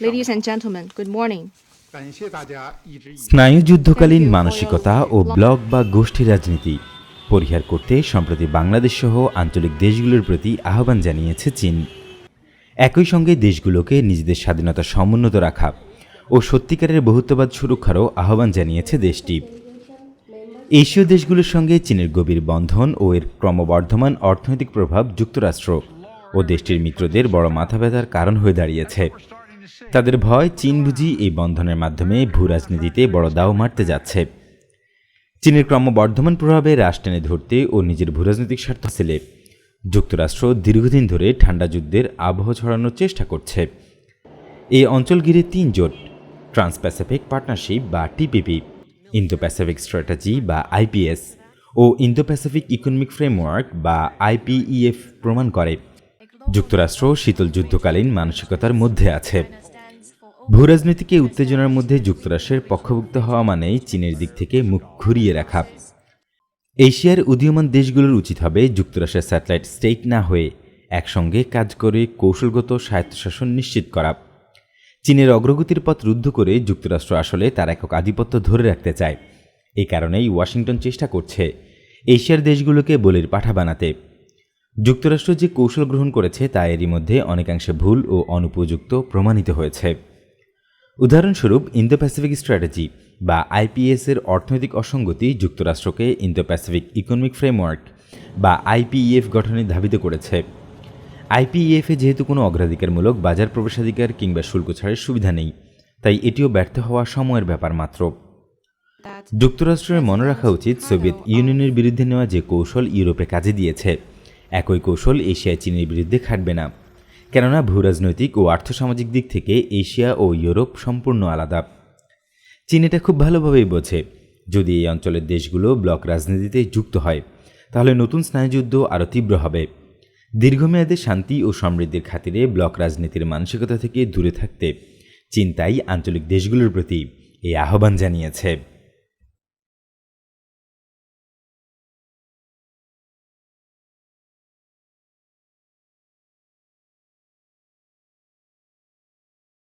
Ladies and gentlemen, good morning. স্নায়ুযুদ্ধকালীন মানসিকতা ও block বা গোষ্ঠী রাজনীতি পরিহার করতে সম্প্রতি বাংলাদেশ সহ আঞ্চলিক দেশগুলোর প্রতি আহ্বান জানিয়েছে চীন। একই সঙ্গে দেশগুলোকে নিজেদের স্বাধীনতা সমুন্নত রাখা ও সত্যিকারের বহুত্ববাদ সুরক্ষারও আহ্বান জানিয়েছে দেশটি। এশীয় দেশগুলোর সঙ্গে চীনের গভীর বন্ধন ও এর ক্রমবর্ধমান অর্থনৈতিক প্রভাব যুক্তরাষ্ট্র ও দেশটির মিত্রদের বড় মাথা ব্যথার কারণ হয়ে দাঁড়িয়েছে। তাদের ভয় চীন বুঝি এই বন্ধনের মাধ্যমে ভূ রাজনীতিতে বড় দাও মারতে যাচ্ছে। চীনের ক্রমবর্ধমান প্রভাবে রাশ টেনে ধরতে ও নিজের ভূরাজনৈতিক স্বার্থ হাসিলে যুক্তরাষ্ট্র দীর্ঘদিন ধরে ঠান্ডা যুদ্ধের আবহ ছড়ানোর চেষ্টা করছে। এই অঞ্চল ঘিরে তিন জোট ট্রান্স প্যাসিফিক পার্টনারশিপ বা টিপিপি ইন্দো প্যাসিফিক স্ট্র্যাটেজি বা আইপিএস ও ইন্দো প্যাসিফিক ইকোনমিক ফ্রেমওয়ার্ক বা আইপিইএফ প্রমাণ করে। যুক্তরাষ্ট্র শীতল যুদ্ধকালীন মানসিকতার মধ্যে আছে। ভূরাজনীতিকে উত্তেজনার মধ্যে যুক্তরাষ্ট্রের পক্ষভুক্ত হওয়া মানেই চীনের দিক থেকে মুখ ঘুরিয়ে রাখা। এশিয়ার উদীয়মান দেশগুলোর উচিত হবে যুক্তরাষ্ট্রের স্যাটেলাইট স্টেট না হয়ে একসঙ্গে কাজ করে কৌশলগত স্বায়ত্তশাসন নিশ্চিত করা। চীনের অগ্রগতির পথ রুদ্ধ করে যুক্তরাষ্ট্র আসলে তার একক আধিপত্য ধরে রাখতে চায়। এ কারণেই ওয়াশিংটন চেষ্টা করছে এশিয়ার দেশগুলোকে বলির পাঠা বানাতে। যুক্তরাষ্ট্র যে কৌশল গ্রহণ করেছে তা এরই মধ্যে অনেকাংশে ভুল ও অনুপযুক্ত প্রমাণিত হয়েছে। উদাহরণস্বরূপ ইন্দো প্যাসিফিক স্ট্র্যাটেজি বা আইপিএস এর অর্থনৈতিক অসঙ্গতি যুক্তরাষ্ট্রকে ইন্দো প্যাসিফিক ইকোনমিক ফ্রেমওয়ার্ক বা আইপিইএফ গঠনে ধাবিত করেছে। আইপিইএফে যেহেতু কোনো অগ্রাধিকারমূলক বাজার প্রবেশাধিকার কিংবা শুল্ক ছাড়ের সুবিধা নেই তাই এটিও ব্যর্থ হওয়া সময়ের ব্যাপার মাত্র। যুক্তরাষ্ট্রের মনে রাখা উচিত সোভিয়েত ইউনিয়নের বিরুদ্ধে নেওয়া যে কৌশল ইউরোপে কাজে দিয়েছে একই কৌশল এশিয়ায় চীনের বিরুদ্ধে খাটবে না। কেননা ভূরাজনৈতিক ও আর্থসামাজিক দিক থেকে এশিয়া ও ইউরোপ সম্পূর্ণ আলাদা। চীন এটা খুব ভালোভাবেই বোঝে। যদি এই অঞ্চলের দেশগুলো ব্লক রাজনীতিতে যুক্ত হয়, তাহলে নতুন স্নায়ুযুদ্ধ আরও তীব্র হবে। দীর্ঘমেয়াদে শান্তি ও সমৃদ্ধির খাতিরে ব্লক রাজনীতির মানসিকতা থেকে দূরে থাকতে চীন তাই আঞ্চলিক দেশগুলোর প্রতি এই আহ্বান জানিয়েছে।